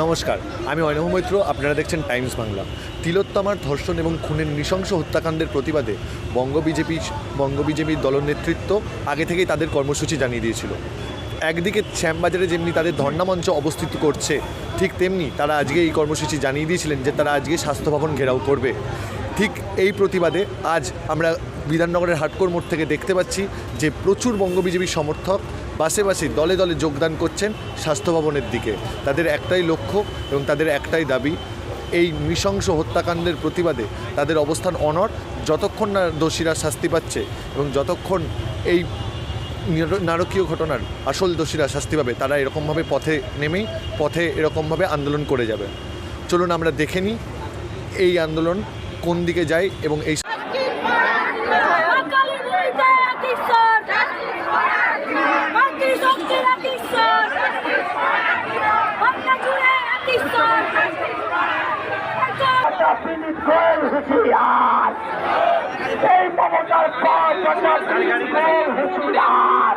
নমস্কার, আমি অয়নব মৈত্র, আপনারা দেখছেন টাইমস বাংলা। তিলোত্তমার ধর্ষণ এবং খুনের নৃশংস হত্যাকাণ্ডের প্রতিবাদে বঙ্গ বিজেপি, বঙ্গ বিজেপির দলনেতৃত্ব আগে থেকেই তাদের কর্মসূচি জানিয়ে দিয়েছিল। একদিকে শ্যামবাজারে যেমনি তাদের ধর্ণামঞ্চ অবস্থিত করছে, ঠিক তেমনি তারা আজকে এই কর্মসূচি জানিয়ে দিয়েছিলেন যে তারা আজকে স্বাস্থ্য ভবন ঘেরাও করবে। ঠিক এই প্রতিবাদে আজ আমরা বিধাননগরের হাটকোর মোড় থেকে দেখতে পাচ্ছি যে প্রচুর বঙ্গ বিজেপির সমর্থক বাসে বাসে দলে দলে যোগদান করছেন স্বাস্থ্য ভবনের দিকে। তাদের একটাই লক্ষ্য এবং তাদের একটাই দাবি, এই নৃশংস হত্যাকাণ্ডের প্রতিবাদে তাদের অবস্থান অনর যতক্ষণ না দোষীরা শাস্তি পাচ্ছে এবং যতক্ষণ এই নারকীয় ঘটনার আসল দোষীরা শাস্তি পাবে, তারা এরকমভাবে পথে নেমেই, পথে এরকমভাবে আন্দোলন করে যাবে। চলুন আমরা দেখে নিই, এই আন্দোলন কোন দিকে যায় এবং এই হুঁশিয়ার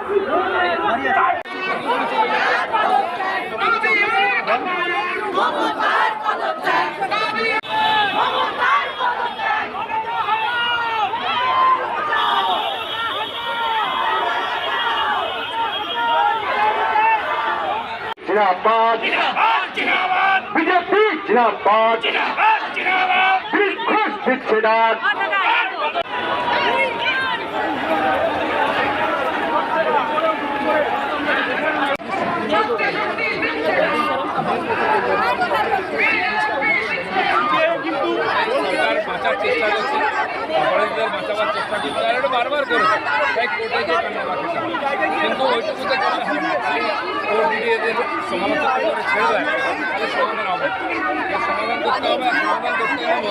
জিনাবাদ বিজেপি জিনাবাদ বিক্ষোভ বিচ্ছেদার। সরকার বাঁচার চেষ্টা করছে, অপরাধীদের বাঁচাবার চেষ্টা করছে, আর বারবার করেছে তাই কিন্তু ওইটুকুতে কোর্ট যদি এদের সমালোচনা করে ছেড়ে দেয়, তাহলে সমাধান হবে করতে হবে সমাধান করতে হবে।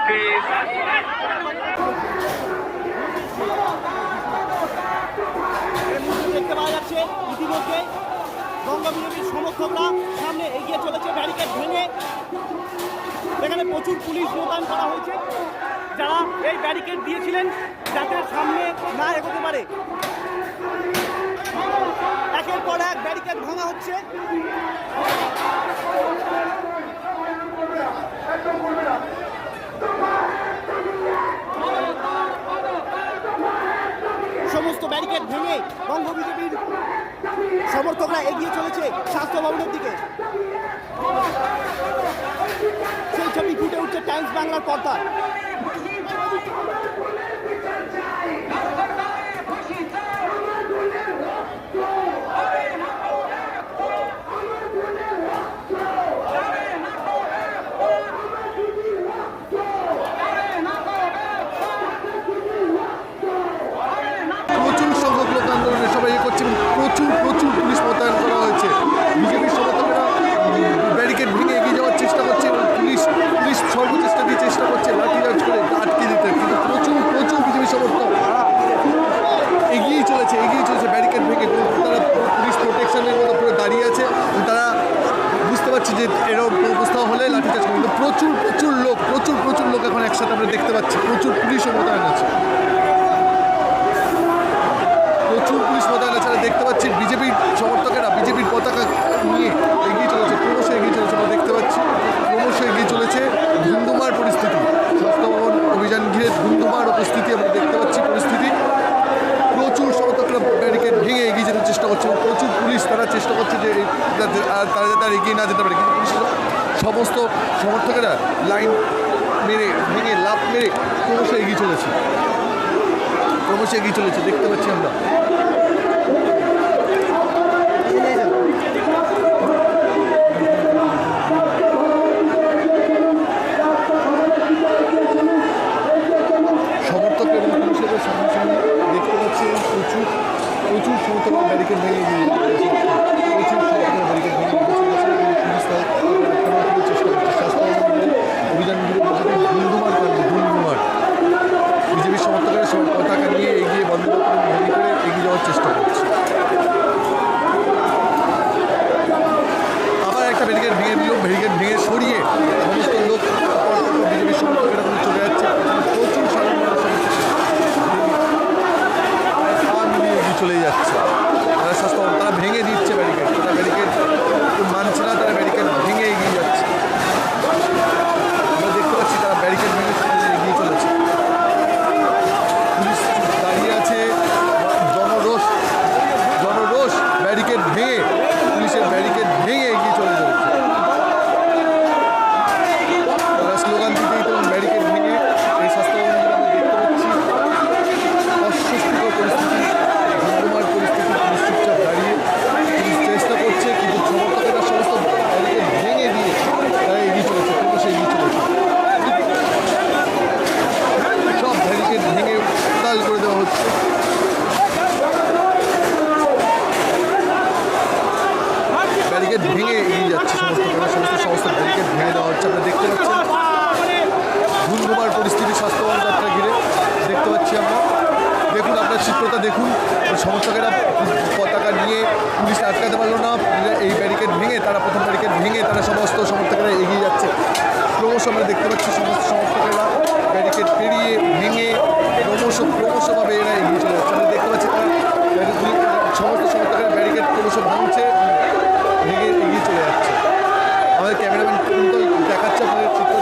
Justice. দেখতে পাওয়া যাচ্ছে ইতিমধ্যে গঙ্গা বিজেপির সমর্থকরা সামনে এগিয়ে চলেছে ব্যারিকেড ভেঙে এখানে প্রচুর পুলিশ মোতায়েন করা হয়েছে যারা এই ব্যারিকেড দিয়েছিলেন যাতে সামনে না এগোতে পারে একের পর এক ব্যারিকেড ভাঙা হচ্ছে সমস্ত ব্যারিকেড ভেঙে বঙ্গ বিজেপির সমর্থকরা এগিয়ে চলেছে স্বাস্থ্য ভবনের দিকে। সেই ছবি ফুটে উঠছে টাইমস বাংলার পর্দায় প্রচুর সংখ্যক লোক আন্দোলনে সবাই ইয়ে করছে এবং প্রচুর প্রচুর পুলিশ মোতায়েন করা হয়েছে বিজেপির সমর্থকেরা ব্যারিকেড ভেঙে এগিয়ে যাওয়ার চেষ্টা করছে এবং পুলিশ পুলিশ সর্বচেষ্টা দিয়ে চেষ্টা করছে লাঠিচার্জ করে আটকে দিতে কিন্তু প্রচুর প্রচুর বিজেপি সমর্থক এগিয়েই চলেছে এগিয়ে চলেছে ব্যারিকেড ভেঙে তারা পুলিশ প্রোটেকশনের মতো পুরো দাঁড়িয়ে আছে এবং তারা বুঝতে পারছি যে এরকম অবস্থা হলে লাঠিচার্জ করবে কিন্তু প্রচুর প্রচুর লোক, প্রচুর প্রচুর লোক এখন একসাথে আমরা দেখতে পাচ্ছি। প্রচুর পুলিশও মোতায়েন আছে। প্রচুর পুলিশ মোতায়েন আছে দেখতে পাচ্ছি। বিজেপির সমর্থকেরা বিজেপির পতাকা নিয়ে এগিয়ে চলেছে, ক্রমশ এগিয়ে চলেছে, আমরা দেখতে পাচ্ছি। ক্রমশ এগিয়ে চলেছে ধুন্ধুমার পরিস্থিতি। স্বাস্থ্য ভবন অভিযান ঘিরে ধুন্ধুমার উপস্থিতি আমরা দেখতে পাচ্ছি পরিস্থিতি। প্রচুর সমর্থকরা ব্যারিকেড ভেঙে এগিয়ে যেতে চেষ্টা করছে প্রচুর পুলিশ তারা চেষ্টা করছে যে তারা যাতে আর এগিয়ে না যেতে পারে। সমস্ত সমর্থকেরা লাইন মেরে ভেঙে লাভ মেরে ক্রমশ এগিয়ে চলেছে। ক্রমশ এগিয়ে চলেছে, দেখতে পাচ্ছি আমরা। সমর্থক সামনে দেখতে পাচ্ছি, প্রচুর প্রচুর সমর্থক ব্যারিকেড ভেঙে ব্যারিকেড ভেঙে দিল ব্যারিকেড ভেঙে সরিয়ে সমস্ত লোক বিজেপির সমর্থক আপনার চিত্রটা দেখুন। সমর্থকেরা পতাকা নিয়ে পুলিশ আটকাতে পারল না। এই ব্যারিকেড ভেঙে, তারা প্রথম ব্যারিকেড ভেঙে, তারা সমস্ত সমর্থকেরা এগিয়ে যাচ্ছে। ক্রমশ আমরা দেখতে পাচ্ছি সমস্ত সমর্থকেরা ব্যারিকেড পেরিয়ে ভেঙে ক্রমশ ক্রমশভাবে এরা এগিয়ে চলে যাচ্ছে। আমরা দেখতে পাচ্ছি তারা সমস্ত সমর্থকেরা ব্যারিকেড ক্রমশ ভাঙছে, ভেঙে এগিয়ে চলে যাচ্ছে। আমাদের ক্যামেরাম্যান দেখাচ্ছে আপনাদের চিত্র।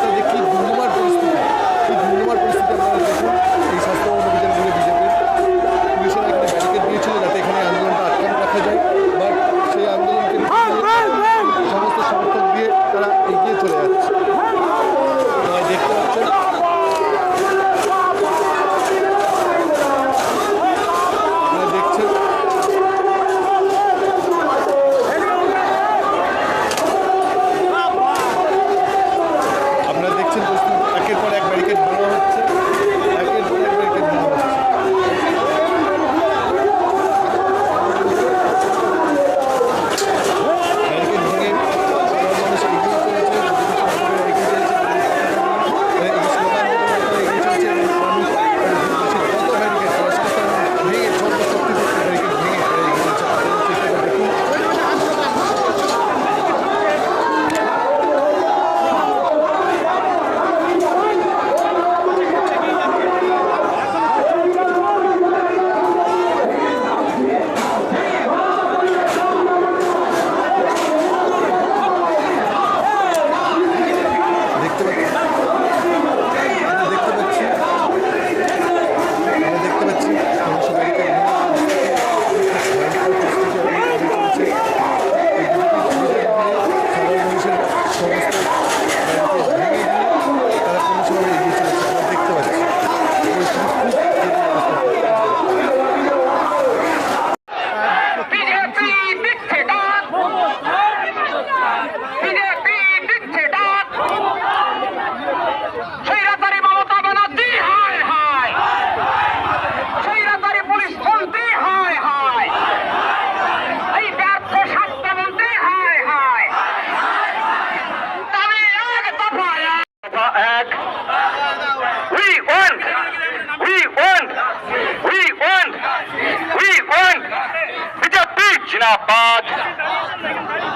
জিন্দাবাদ।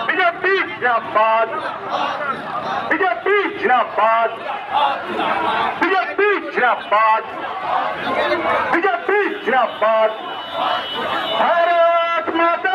বিজেপি জিন্দাবাদ। বিজেপি জিন্দাবাদ। বিজেপি জিন্দাবাদ। বিজেপি জিন্দাবাদ। ভারত মাতা